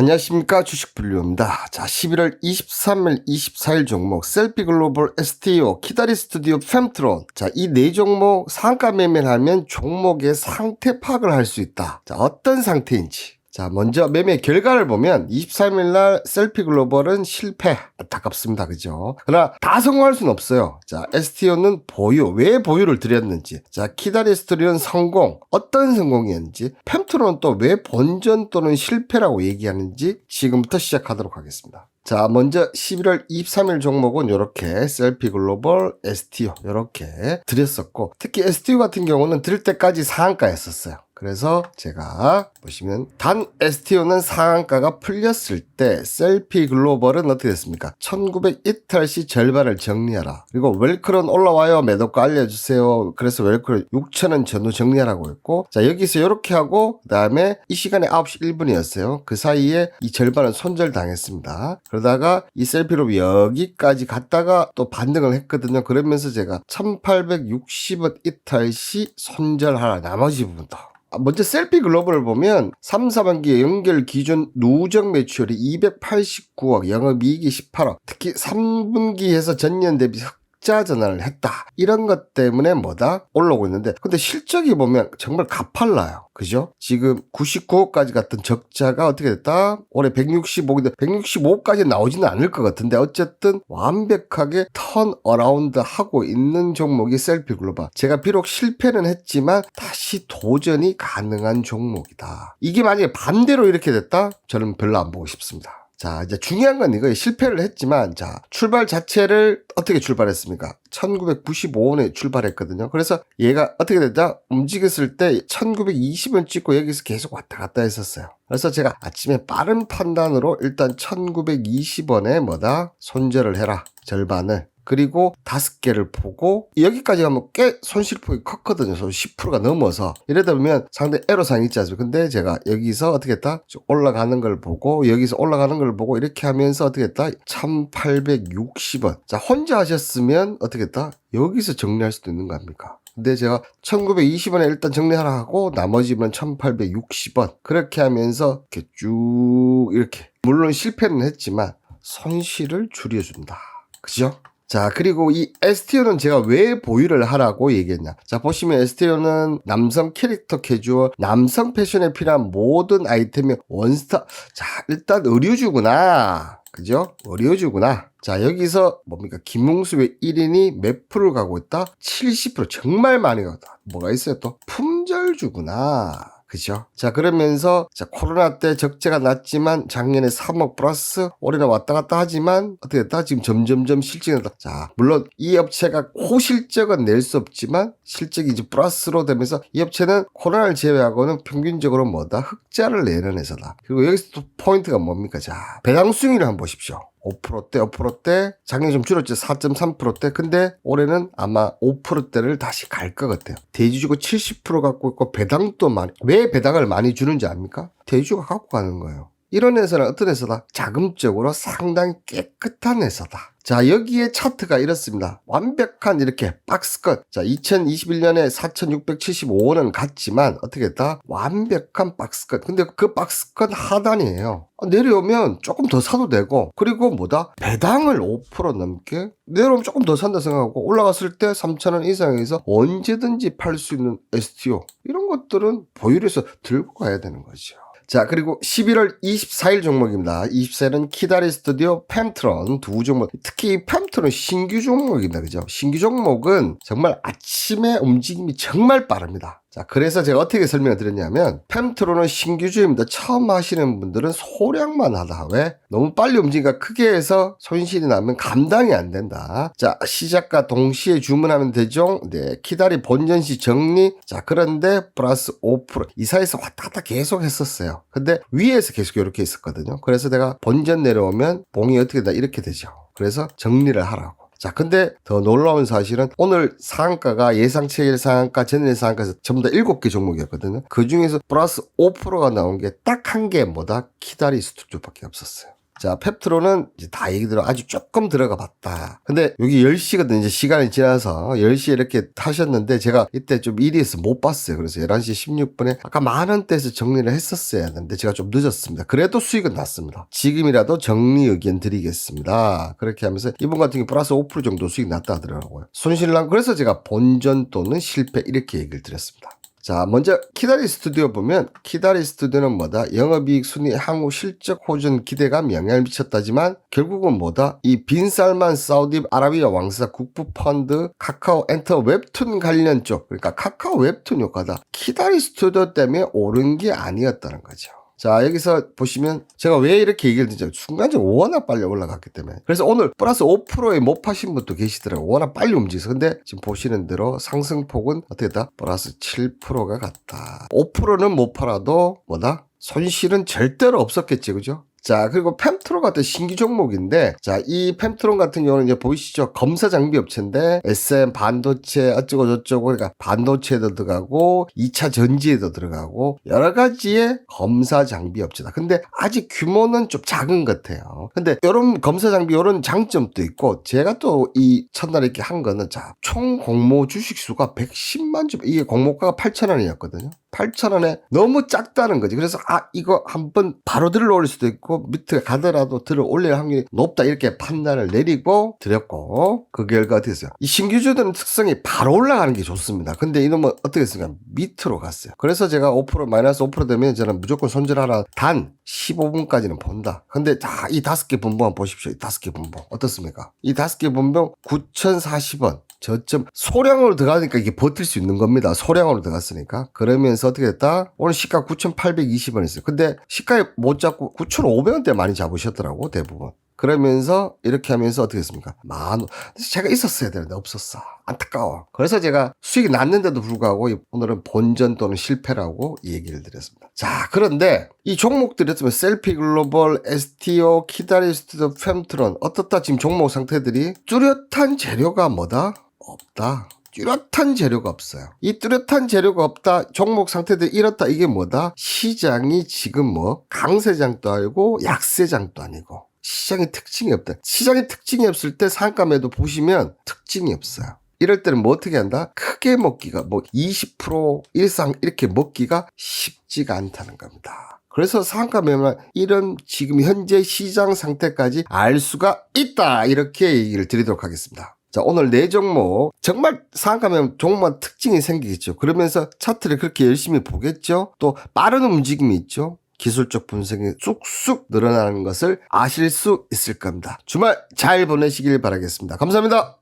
안녕하십니까 주식불류입니다. 자 11월 23일 24일 종목 셀피 글로벌 STO 키다리 스튜디오 fem트론 자이 네 종목 상가 매매를 하면 종목의 상태 파악을 할 수 있다. 자 어떤 상태인지 자, 먼저 매매 결과를 보면 23일 날 셀피 글로벌은 실패. 안타깝습니다. 그죠? 그러나 다 성공할 수는 없어요. 자, STO는 보유. 왜 보유를 드렸는지. 자, 키다리 스토리는 성공. 어떤 성공이었는지. 팸트로는 또왜 본전 또는 실패라고 얘기하는지 지금부터 시작하도록 하겠습니다. 자, 먼저 11월 23일 종목은 이렇게 셀피 글로벌 STO 이렇게 드렸었고 특히 STO 같은 경우는 들 때까지 상한가였었어요. 그래서 제가 보시면 단 STO는 상한가가 풀렸을 때 셀피 글로벌은 어떻게 됐습니까? 1900 이탈 시 절반을 정리하라. 그리고 웰크론 올라와요. 매도가 알려주세요. 그래서 웰크론 6천원 전후 정리하라고 했고 자 여기서 이렇게 하고 그 다음에 이 시간에 9시 1분이었어요. 그 사이에 이 절반은 손절당했습니다. 그러다가 이 셀피로 여기까지 갔다가 또 반등을 했거든요. 그러면서 제가 1860원 이탈 시 손절하라. 나머지 부분도. 아, 먼저 셀피 글로벌을 보면 3, 4반기 연결 기준 누적 매출이 289억, 영업이익이 18억. 특히 3분기에서 전년 대비 흑 자 전환을 했다. 이런 것 때문에 뭐다? 올라오고 있는데 근데 실적이 보면 정말 가팔라요. 그죠? 지금 99억까지 갔던 적자가 어떻게 됐다? 올해 165억인데 165억까지 나오지는 않을 것 같은데 어쨌든 완벽하게 턴 어라운드 하고 있는 종목이 셀피 글로벌. 제가 비록 실패는 했지만 다시 도전이 가능한 종목이다. 이게 만약에 반대로 이렇게 됐다? 저는 별로 안 보고 싶습니다. 자, 이제 중요한 건 이거예요. 실패를 했지만, 자, 출발 자체를 어떻게 출발했습니까? 1995원에 출발했거든요. 그래서 얘가 어떻게 됐다? 움직였을 때 1920원 찍고 여기서 계속 왔다 갔다 했었어요. 그래서 제가 아침에 빠른 판단으로 일단 1920원에 뭐다? 손절을 해라. 절반을. 그리고 다섯 개를 보고 여기까지 가면 꽤 손실폭이 컸거든요. 10%가 넘어서 이러다 보면 상당히 애로사항이 있지 않습니까? 근데 제가 여기서 어떻게 했다? 올라가는 걸 보고 여기서 올라가는 걸 보고 이렇게 하면서 어떻게 했다? 1860원. 자, 혼자 하셨으면 어떻게 했다? 여기서 정리할 수도 있는 거 아닙니까? 근데 제가 1920원에 일단 정리하라 하고 나머지는 1860원. 그렇게 하면서 이렇게 쭉 이렇게 물론 실패는 했지만 손실을 줄여준다. 그죠? 자, 그리고 이 STO는 제가 왜 보유를 하라고 얘기했냐. 자, 보시면 STO는 남성 캐릭터 캐주얼, 남성 패션에 필요한 모든 아이템의 원스타. 자, 일단 의류주구나. 그죠? 의류주구나. 자, 여기서 뭡니까? 김웅수의 1인이 몇 프로를 가고 있다? 70% 정말 많이 가다. 뭐가 있어요 또? 품절주구나. 그죠? 자, 그러면서, 자, 코로나 때 적재가 났지만 작년에 3억 플러스, 올해는 왔다 갔다 하지만, 어떻게 됐다? 지금 점점점 실적이 났다. 자, 물론 이 업체가 고실적은 낼 수 없지만, 실적이 이제 플러스로 되면서 이 업체는 코로나를 제외하고는 평균적으로 뭐다? 흑자를 내는 회사다. 그리고 여기서 또 포인트가 뭡니까? 자, 배당 수익률을 한번 보십시오. 5%대, 5%대, 작년에 좀 줄었죠. 4.3%대. 근데 올해는 아마 5%대를 다시 갈 것 같아요. 대주주가 70% 갖고 있고 배당도 많이, 왜 배당을 많이 주는지 압니까? 대주주가 갖고 가는 거예요. 이런 회사는 어떤 회사다? 자금적으로 상당히 깨끗한 회사다. 자, 여기에 차트가 이렇습니다. 완벽한 이렇게 박스컷. 자, 2021년에 4,675원은 갔지만 어떻게 했다? 완벽한 박스컷. 근데 그 박스컷 하단이에요. 아, 내려오면 조금 더 사도 되고 그리고 뭐다? 배당을 5% 넘게 내려오면 조금 더 산다 생각하고 올라갔을 때 3,000원 이상에서 언제든지 팔 수 있는 STO 이런 것들은 보유해서 들고 가야 되는 거죠. 자, 그리고 11월 24일 종목입니다. 24일은 키다리 스튜디오 팸트론 두 종목. 특히 이 팸트론 신규 종목입니다. 그죠? 신규 종목은 정말 아침에 움직임이 정말 빠릅니다. 자, 그래서 제가 어떻게 설명을 드렸냐면, 팸트론은 신규주입니다. 처음 하시는 분들은 소량만 하다. 왜? 너무 빨리 움직이니까 크게 해서 손실이 나면 감당이 안 된다. 자, 시작과 동시에 주문하면 되죠? 네, 키다리 본전 시 정리. 자, 그런데 플러스 5%. 이사에서 왔다 갔다 계속 했었어요. 근데 위에서 계속 이렇게 있었거든요. 그래서 내가 본전 내려오면 봉이 어떻게 다 이렇게 되죠. 그래서 정리를 하라고. 자, 근데 더 놀라운 사실은 오늘 상한가가 예상치의 상한가, 전일 상한가에서 전부 다 7개 종목이었거든요. 그 중에서 플러스 5%가 나온 게 딱 한 개 뭐다? 키다리 스튜디오밖에 없었어요. 자, 펩트로는 이제 다 얘기대로 아주 조금 들어가 봤다. 근데 여기 10시거든. 이제 시간이 지나서 10시에 이렇게 타셨는데 제가 이때 좀 일이 있어 못 봤어요. 그래서 11시 16분에 아까 만 원대에서 정리를 했었어야 하는데 제가 좀 늦었습니다. 그래도 수익은 났습니다. 지금이라도 정리 의견 드리겠습니다. 그렇게 하면서 이번 같은 경우 플러스 5% 정도 수익 났다 하더라고요. 손실난 그래서 제가 본전 또는 실패 이렇게 얘기를 드렸습니다. 자, 먼저 키다리 스튜디오 보면 키다리 스튜디오는 뭐다? 영업이익 순위 향후 실적 호전 기대감 영향을 미쳤다지만 결국은 뭐다? 이 빈살만 사우디 아라비아 왕사 국부 펀드 카카오 엔터 웹툰 관련 쪽 그러니까 카카오 웹툰 효과다. 키다리 스튜디오 때문에 오른 게 아니었다는 거죠. 자, 여기서 보시면 제가 왜 이렇게 얘기를 드리죠? 순간적으로 워낙 빨리 올라갔기 때문에. 그래서 오늘 플러스 5%에 못 파신 분도 계시더라고요. 워낙 빨리 움직여서. 근데 지금 보시는 대로 상승폭은 어떻게 다 플러스 7%가 같다. 5%는 못 팔아도 뭐다? 손실은 절대로 없었겠지, 그죠? 자, 그리고 팸트론 같은 신규 종목인데, 자, 이 팸트론 같은 경우는 이제 보이시죠? 검사 장비 업체인데, SM 반도체 어쩌고저쩌고, 그러니까 반도체에도 들어가고, 2차 전지에도 들어가고, 여러 가지의 검사 장비 업체다. 근데 아직 규모는 좀 작은 것 같아요. 근데 이런 검사 장비, 이런 장점도 있고, 제가 또 이 첫날에 이렇게 한 거는, 자, 총 공모 주식 수가 110만 주, 이게 공모가가 8,000원이었거든요. 8,000원에 너무 작다는 거지. 그래서 아, 이거 한번 바로 들어 올릴 수도 있고 밑에 가더라도 들어 올릴 확률이 높다 이렇게 판단을 내리고 드렸고 그 결과 어떻게 했어요? 이 신규주들은 특성이 바로 올라가는 게 좋습니다. 근데 이놈은 어떻게 했습니까? 밑으로 갔어요. 그래서 제가 5% 마이너스 5% 되면 저는 무조건 손절하라 단 15분까지는 본다. 근데 자, 이 다섯 개 분봉 한번 보십시오. 이 다섯 개 분봉 어떻습니까? 이 다섯 개 분봉 9,040원 저점 소량으로 들어가니까 이게 버틸 수 있는 겁니다. 소량으로 들어갔으니까. 그러면서 어떻게 됐다? 오늘 시가 9,820원 있어요. 근데 시가에 못 잡고 9,500원대 많이 잡으셨더라고 대부분. 그러면서 이렇게 하면서 어떻게 했습니까? 만 원. 제가 있었어야 되는데 없었어. 안타까워. 그래서 제가 수익이 났는데도 불구하고 오늘은 본전 또는 실패라고 얘기를 드렸습니다. 자, 그런데 이 종목들이 었으면 셀피 글로벌, STO, 키다리스트, fem트론 어떻다 지금 종목 상태들이 뚜렷한 재료가 뭐다? 없다. 뚜렷한 재료가 없어요. 이 뚜렷한 재료가 없다. 종목 상태들 이렇다. 이게 뭐다? 시장이 지금 뭐 강세장도 아니고 약세장도 아니고 시장의 특징이 없다. 시장의 특징이 없을 때 상가매도 보시면 특징이 없어요. 이럴 때는 뭐 어떻게 한다? 크게 먹기가 뭐 20% 일상 이렇게 먹기가 쉽지가 않다는 겁니다. 그래서 상가 매매 이런 지금 현재 시장 상태까지 알 수가 있다 이렇게 얘기를 드리도록 하겠습니다. 자 오늘 네 종목 정말 매매 종목만 특징이 생기겠죠. 그러면서 차트를 그렇게 열심히 보겠죠. 또 빠른 움직임이 있죠. 기술적 분석이 쑥쑥 늘어나는 것을 아실 수 있을 겁니다. 주말 잘 보내시길 바라겠습니다. 감사합니다.